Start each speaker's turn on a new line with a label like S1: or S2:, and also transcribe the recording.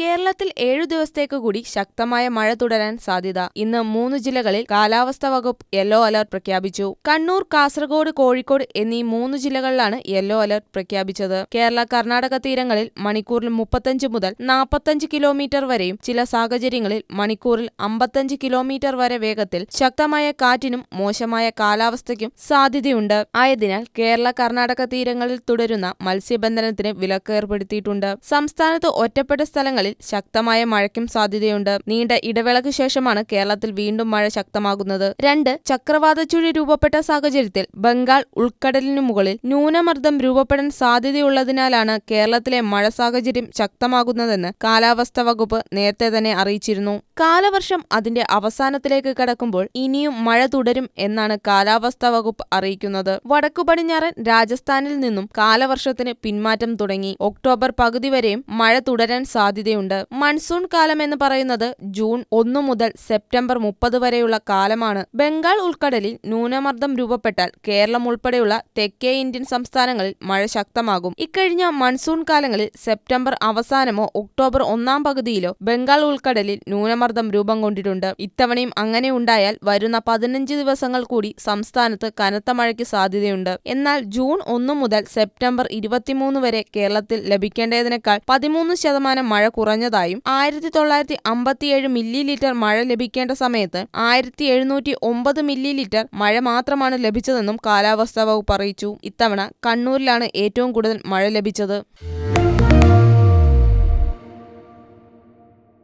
S1: കേരളത്തിൽ ഏഴു ദിവസത്തേക്ക് കൂടി ശക്തമായ മഴ തുടരാൻ സാധ്യത. ഇന്ന് മൂന്ന് ജില്ലകളിൽ കാലാവസ്ഥാ വകുപ്പ് യെല്ലോ അലർട്ട് പ്രഖ്യാപിച്ചു. കണ്ണൂർ കാസർഗോഡ് കോഴിക്കോട് എന്നീ മൂന്ന് ജില്ലകളിലാണ് യെല്ലോ അലർട്ട് പ്രഖ്യാപിച്ചത്. കേരള കർണാടക തീരങ്ങളിൽ മണിക്കൂറിൽ മുപ്പത്തഞ്ച് മുതൽ നാൽപ്പത്തഞ്ച് കിലോമീറ്റർ വരെയും ചില സാഹചര്യങ്ങളിൽ മണിക്കൂറിൽ അമ്പത്തഞ്ച് കിലോമീറ്റർ വരെ വേഗത്തിൽ ശക്തമായ കാറ്റിനും മോശമായ കാലാവസ്ഥയ്ക്കും സാധ്യതയുണ്ട്. ആയതിനാൽ കേരള കർണാടക തീരങ്ങളിൽ തുടരുന്ന മത്സ്യബന്ധനത്തിന് വിലക്ക് ഏർപ്പെടുത്തിയിട്ടുണ്ട് സംസ്ഥാനത്ത് ഒറ്റപ്പെട്ട സ്ഥലങ്ങളിൽ ശക്തമായ മഴയ്ക്കും സാധ്യതയുണ്ട്. നീണ്ട ഇടവേളയ്ക്ക് ശേഷമാണ് കേരളത്തിൽ വീണ്ടും മഴ ശക്തമാകുന്നത്. രണ്ട് ചക്രവാത ചുഴി രൂപപ്പെട്ട സാഹചര്യത്തിൽ ബംഗാൾ ഉൾക്കടലിനു മുകളിൽ ന്യൂനമർദ്ദം രൂപപ്പെടാൻ സാധ്യതയുള്ളതിനാലാണ് കേരളത്തിലെ മഴ സാഹചര്യം ശക്തമാകുന്നതെന്ന് കാലാവസ്ഥാ വകുപ്പ് നേരത്തെ തന്നെ അറിയിച്ചിരുന്നു. കാലവർഷം അതിന്റെ അവസാനത്തിലേക്ക് കടക്കുമ്പോൾ ഇനിയും മഴ തുടരും എന്നാണ് കാലാവസ്ഥാ വകുപ്പ് അറിയിക്കുന്നത്. വടക്കു പടിഞ്ഞാറൻ രാജസ്ഥാനിൽ നിന്നും കാലവർഷത്തിന് പിന്മാറ്റം തുടങ്ങി. ഒക്ടോബർ പകുതി വരെയും മഴ തുടരാൻ സാധ്യതയുണ്ട്. മൺസൂൺ കാലം എന്ന് പറയുന്നത് ജൂൺ ഒന്നു മുതൽ സെപ്റ്റംബർ മുപ്പത് വരെയുള്ള കാലമാണ്. ബംഗാൾ ഉൾക്കടലിൽ ന്യൂനമർദ്ദം രൂപപ്പെട്ടാൽ കേരളം ഉൾപ്പെടെയുള്ള തെക്കേ ഇന്ത്യൻ സംസ്ഥാനങ്ങളിൽ മഴ ശക്തമാകും. ഇക്കഴിഞ്ഞ മൺസൂൺ കാലങ്ങളിൽ സെപ്റ്റംബർ അവസാനമോ ഒക്ടോബർ ഒന്നാം പകുതിയിലോ ബംഗാൾ ഉൾക്കടലിൽ ന്യൂനമർദ്ദം രൂപം കൊണ്ടിട്ടുണ്ട്. ഇത്തവണയും അങ്ങനെ ഉണ്ടായാൽ വരുന്ന പതിനഞ്ച് ദിവസങ്ങൾ കൂടി സംസ്ഥാനത്ത് കനത്ത മഴയ്ക്ക് സാധ്യതയുണ്ട്. എന്നാൽ ജൂൺ ഒന്നു മുതൽ സെപ്റ്റംബർ ഇരുപത്തിമൂന്ന് വരെ കേരളത്തിൽ ലഭിക്കേണ്ടതിനേക്കാൾ പതിമൂന്ന് ശതമാനം മഴ കുറഞ്ഞതായും ആയിരത്തി തൊള്ളായിരത്തി അമ്പത്തിയേഴ് മില്ലി ലിറ്റർ മഴ ലഭിക്കേണ്ട സമയത്ത് ആയിരത്തി എഴുന്നൂറ്റി ഒമ്പത് മില്ലി ലിറ്റർ മഴ മാത്രമാണ് ലഭിച്ചതെന്നും കാലാവസ്ഥാ വകുപ്പ് അറിയിച്ചു. ഇത്തവണ കണ്ണൂരിലാണ് ഏറ്റവും കൂടുതൽ മഴ ലഭിച്ചത്.